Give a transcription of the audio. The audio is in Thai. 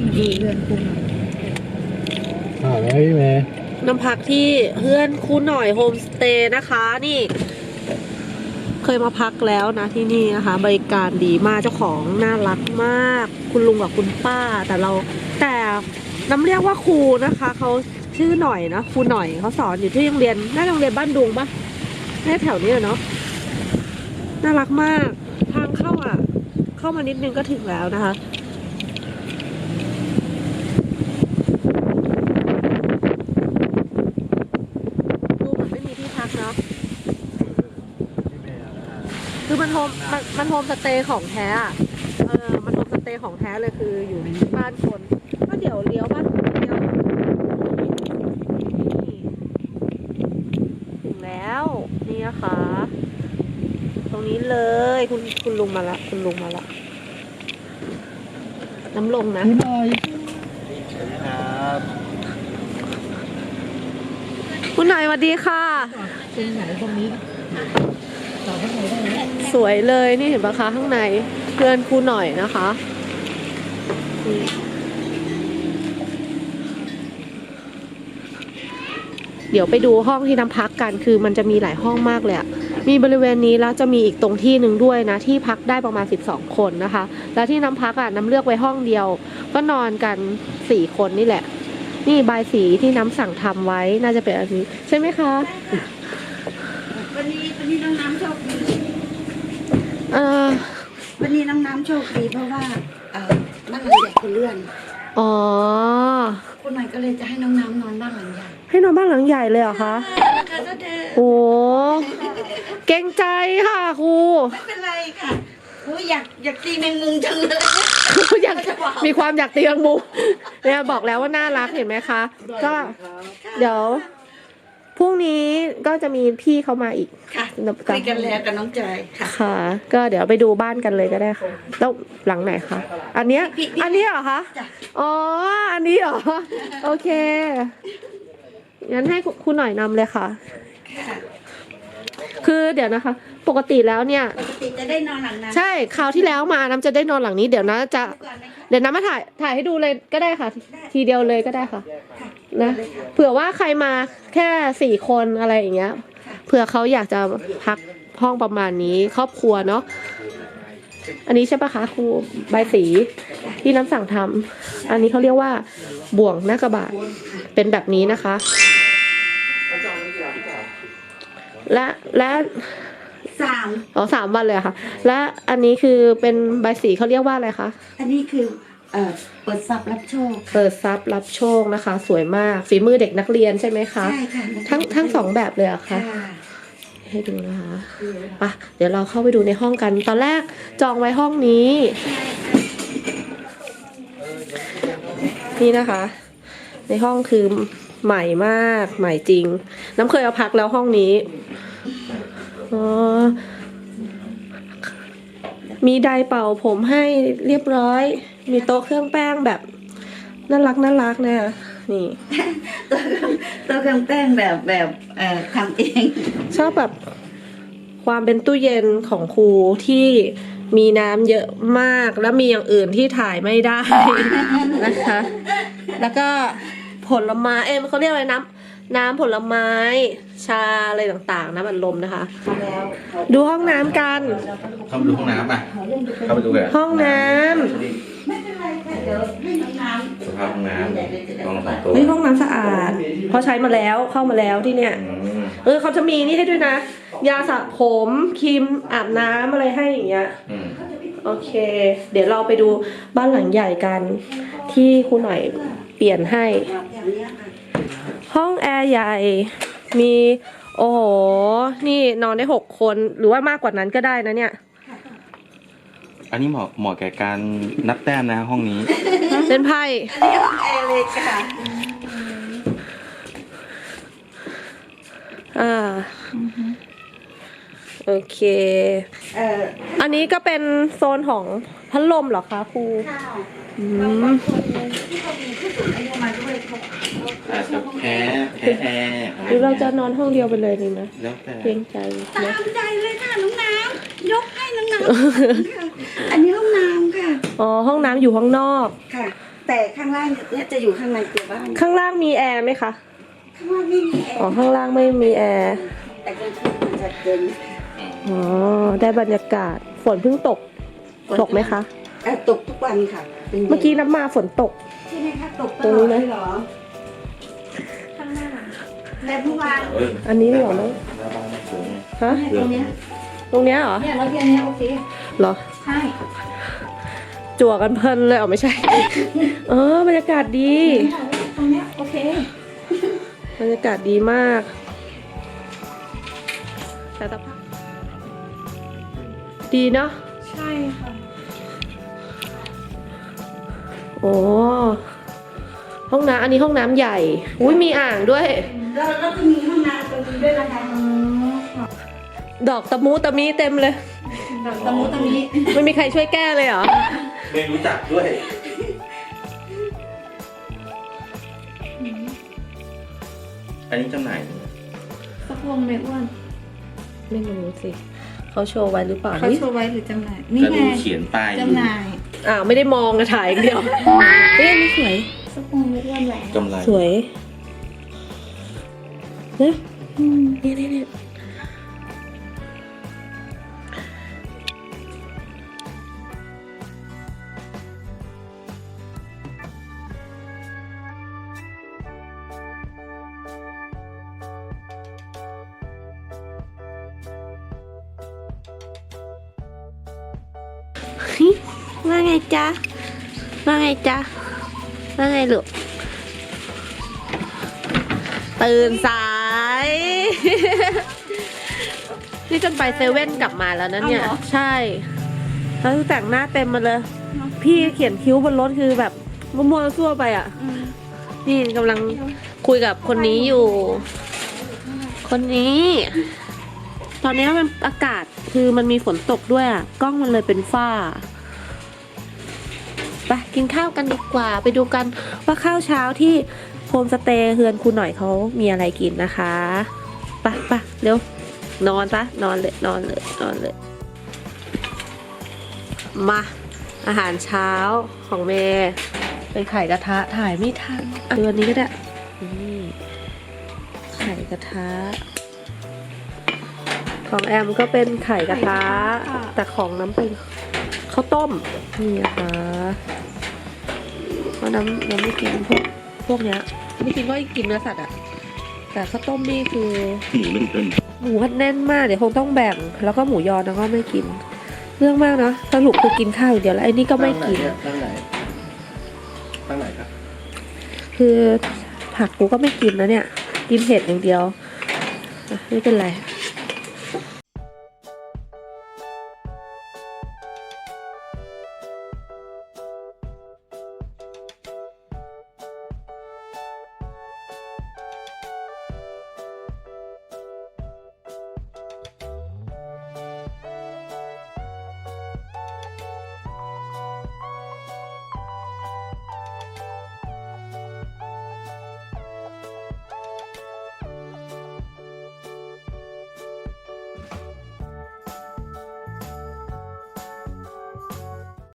ดูเรือนคุณอ่าแล้วพี่เมย์น้ำพักที่เพื่อนคุณหน่อยโฮมสเตย์นะคะนี่ เคยมาพักแล้วนะที่นี่นะคะ บริการดีมากเจ้าของน่ารักมาก คุณลุงกับคุณป้า แต่เราแต่น้ำเรียกว่าครูนะคะเขาชื่อหน่อยนะครูหน่อยเขาสอนอยู่ที่โรงเรียนน่าจะโรงเรียนบ้านดุงปะน่าแถวนี้เนาะน่ารักมาก ทางเข้าอะ เข้ามานิดนึงก็ถึงแล้วนะคะ ดูเหมือนไม่มีที่พักเนาะ คือมัน โฮมมันมันโฮมสเตย์ของแท้อะเออ มันโฮมสเตย์ของแท้เลยคืออยู่บ้านคน ก็เดี๋ยวเลี้ยวบ้านเลี้ยวนี่ถึงแล้วนี่นะคะ ตรงนี้เลยคุณคุณลุงมาละ คุณลุงมาละน้ำลงนะพี่หน่อยครับคุณหน่อยสวัสดีค่ะ ตรงไหนตรงนี้ สวยเลยนี่เห็นปะคะข้างในเพื่อนครูหน่อยนะคะ เดี๋ยวไปดูห้องที่น้ำพักกันคือมันจะมีหลายห้องมากเลยอะมีบริเวณนี้แล้วจะมีอีกตรงที่หนึ่งด้วยนะ ที่พักได้ประมาณ 12 คนนะคะ แล้วที่น้ำพักอะน้ำเลือกไว้ห้องเดียว ก็นอนกัน 4 คนนี่แหละ นี่ใบสีที่น้ำสั่งทำไว้น่าจะเป็นอันนี้ ใช่ไหมคะวันนี้วันนี้น้องน้ำ เออวันนี้น้องน้ำโชคดีเพราะว่าเออบ้านหลังใหญ่คุณเลื่อน อ๋อ คุณหน่อยก็เลยจะให้น้องน้ำนอนบ้านหลังใหญ่ให้นอนบ้านหลังใหญ่เลยเหรอคะค่ะเจ้าเธอโอ้เกรงใจค่ะครู ไม่เป็นไรค่ะโอ้ยอยากอยากตีแมงมุมจังเลย อยากมีความอยากตีกังมุมเนี่ยบอกแล้วว่าน่ารักเห็นไหมคะ ก็เดี๋ยวพรุ่งนี้ก็จะมีพี่เขามาอีก ค่ะ คุยกันแล้วกับน้องจอยค่ะ ค่ะ ก็เดี๋ยวไปดูบ้านกันเลยก็ได้ค่ะแล้วหลังไหนคะอันเนี้ยพี่พี่อันนี้เหรอคะจ้ะ อ๋ออันนี้เหรอโอเคงั้นให้คุณหน่อยนำเลยค่ะ ค่ะคือเดี๋ยวนะคะ ปกติแล้วเนี่ย ปกติจะได้นอนหลังนั้นใช่คราวที่แล้วมาน้ำจะได้นอนหลังนี้เดี๋ยวนะจะก่อนนะคะ เดี๋ยวน้ำมาถ่ายถ่ายให้ดูเลยก็ได้ค่ะ ทีเดียวเลยก็ได้ค่ะค่ะนะเผื่อว่าใครมาแค่สี่คนอะไรอย่างเงี้ย เผื่อเขาอยากจะพักห้องประมาณนี้ครอบครัวเนาะอันนี้ใช่ปะคะครูใบายสีที่น้ำสั่งทำอันนี้เขาเรียกว่าบ่วงหน้ากระบาดเป็นแบบนี้นะคะ และและสามอ๋อสามวันเลยเหรอค่ะ และอันนี้คือเป็นใบสีเขาเรียกว่าอะไรคะอันนี้คือเอ่อเปิดซับรับโชค เปิดซับรับโชคนะคะ สวยมากฝีมือเด็กนักเรียนใช่ไหมคะ ใช่ค่ะ ทั้งทั้งสองแบบเลยเหรอะคะค่ะ ให้ดูนะคะปะเดี๋ยวเราเข้าไปดูในห้องกัน ตอนแรกจองไว้ห้องนี้ นี่นะคะ ในห้องคือใหม่มากใหม่จริง น้ำเคยเอาพักแล้วห้องนี้อ๋อมีไดร์เป่าผมให้เรียบร้อย มีโต๊ะเครื่องแป้งแบบน่ารักน่ารักเนี่ย นี่ตัวเครื่องแป้งแบบแบบเอ่อทำเองชอบแบบความเป็นตู้เย็นของครูที่มีน้ำเยอะมาก แล้วมีอย่างอื่นที่ถ่ายไม่ได้ นะคะ แล้วก็ผลไม้เอ็มเขาเรียกอะไรน้ำน้ำผลไม้ ชาอะไรต่างๆน้ำอัดลมนะคะ ดูห้องน้ำกัน เข้าไปดูห้องน้ำอะ เข้าไปดูกันห้องน้ไม่เป็นไรค่ะเดี๋ยวให้น้องน้ำ สภาพห้องน้ำลองสองตัวำเฮ้ยห้องน้ำสะอาดเพราะใช้มาแล้วเข้ามาแล้วที่เนี่ย อืมเออเขาจะมีนี่ให้ด้วยนะ ยาสระผมครีมอาบน้ำอะไรให้อย่างเงี้ย อืมโอเค เดี๋ยวเราไปดูบ้านหลังใหญ่กัน ที่ครูหน่อยเปลี่ยนให้อย่างเนี้ยค่ะห้องแอร์ใหญ่ มี โอ้โห นี่นอนได้หกคนหรือว่ามากกว่านั้นก็ได้นะเนี่ย อันนี้เหมาะเหมาะแก่การนับแต้มนะห้องนี้เล่นไพ่อันนี้ห้องแอร์เลยค่ะอ่าโอเค เอ่ออันนี้ก็เป็นโซนของพัดลมเหรอคะครู ข้าวอืบางมคนที่เขามีผู้สูงอายุมาด้วยเขา อาจจะแพ้แพ้แอร์หรือเราจะนอนห้องเดียวไปเลยดีไหมแล้วแต่เกรงใจตานะมใจเลยค่ะน้องน้ำยกให้น้องน้ำค่ะอันนี้ห้องน้ำค่ะ อ๋อห้องน้ำอยู่ข้างนอก ค่ะแแต่ข้างล่างเนี่ยจะอยู่ข้างในตัวบ้าน ข้างล่างมีแอร์ไหมคะข้างล่างไม่มีแออ๋อร์ข้างล่างไม่มีแอร์แต่กลางคืนมันจะเย็นอ๋อได้บรรยากาศฝนเพิ่งตกตกไหมคะ เอ่อตกทุกวันค่ะป็นย็นเมื่อกี้น้ำมาฝนตก ใช่ไหมคะตกตตรงลนี้อดไหมเลยเหรอข้างหน้า และเมื่อวานอันนี้เหรอมั้งหน้าบ้านไม่สวยไงฮะเนี่ยตรงเนี้ยตรงเนี้ยเหรอ เนี่ยเราเรียนเนี้ยโอเคเหรอ ใช่จั่วกันเพลินเลยอ๋อไม่ใช่ เออบรรยากาศดี ตรงเนี้ยโอเคบรรยากาศดีมาก แต่สภาพดีเนาะ ใช่ค่ะ โอ้ ห้องน้ำอันนี้ห้องน้ำใหญ่ อุ้ยมีอ่างด้วย แล้วแล้วก็มีห้องน้ำตรงนี้ด้วยนะคะดอกตะมูตะมีเต็มเลยตะมุตะมิไม่มีใครช่วยแก้เลยเหรอ ไม่รู้จักด้วย อันนี้จำหน่าย สักวงเลยอ้วนไม่รู้สิ เขาโชว์ไว้หรือเปล่าเขานี่โชว์ไว้หรือจำหน่ายนี่ก็ไงดูเขียนป้ายอยู่จำหน่ายอ้าวไม่ได้มองนะถ่ายอย่างเดียวเฮ้ยอันนี่สวย สักวงเลยอ้วนแหวนกำไรสวยเนี่ยนี่นี่นี่เฮ้ยว่าไงจ๊ะว่าไงจ๊ะ ว่าไงลูกตื่นสาย นี่จนไปเซเว่นกลับมาแล้วนะเนี่ยใช่แล้วแต่งหน้าเต็มมาเลย พี่เขียนคิ้วบนรถคือแบบมั่วๆซั่วไปอะนี่กำลังคุยกับคนนี้อยู่ คนนี้ ตอนนี้มันอากาศคือมันมีฝนตกด้วยอะ กล้องมันเลยเป็นฝ้า ไปกินข้าวกันดีกว่า ไปดูกันว่าข้าวเช้าที่โฮมสเตย์เฮือนคุณหน่อยเขามีอะไรกินนะคะไปไปเร็วนอนซะนอนเลยนอนเลยนอนเลย มาอาหารเช้าของเมย์เป็นไข่กระทะถ่ายไม่ทันอะดูอันนี้ก็ได้นี่ไข่กระทะ ของแอมก็เป็นไข่กระทะ แต่ของน้ำเป็นข้าวต้ม นี่นะคะ เพราะน้ำน้ำไม่กินพวกพวกเนี้ยไม่กินก็กินเนื้อสัตว์อะแต่ข้าวต้มนี่คือหมูนึ่งเป็นหมูแน่นมากเดี๋ยวคงต้องแบ่ง แล้วก็หมูยอนะก็ไม่กิน เรื่องมากเนาะสรุปคือกินข้าวอย่างเดียวแล้วไอ้นี่ก็ไม่กิน ตั้งไหนตั้งไหนครับ คือผักกูก็ไม่กินนะเนี่ยกินเห็ดอย่างเดียวอะไม่เป็นไรอ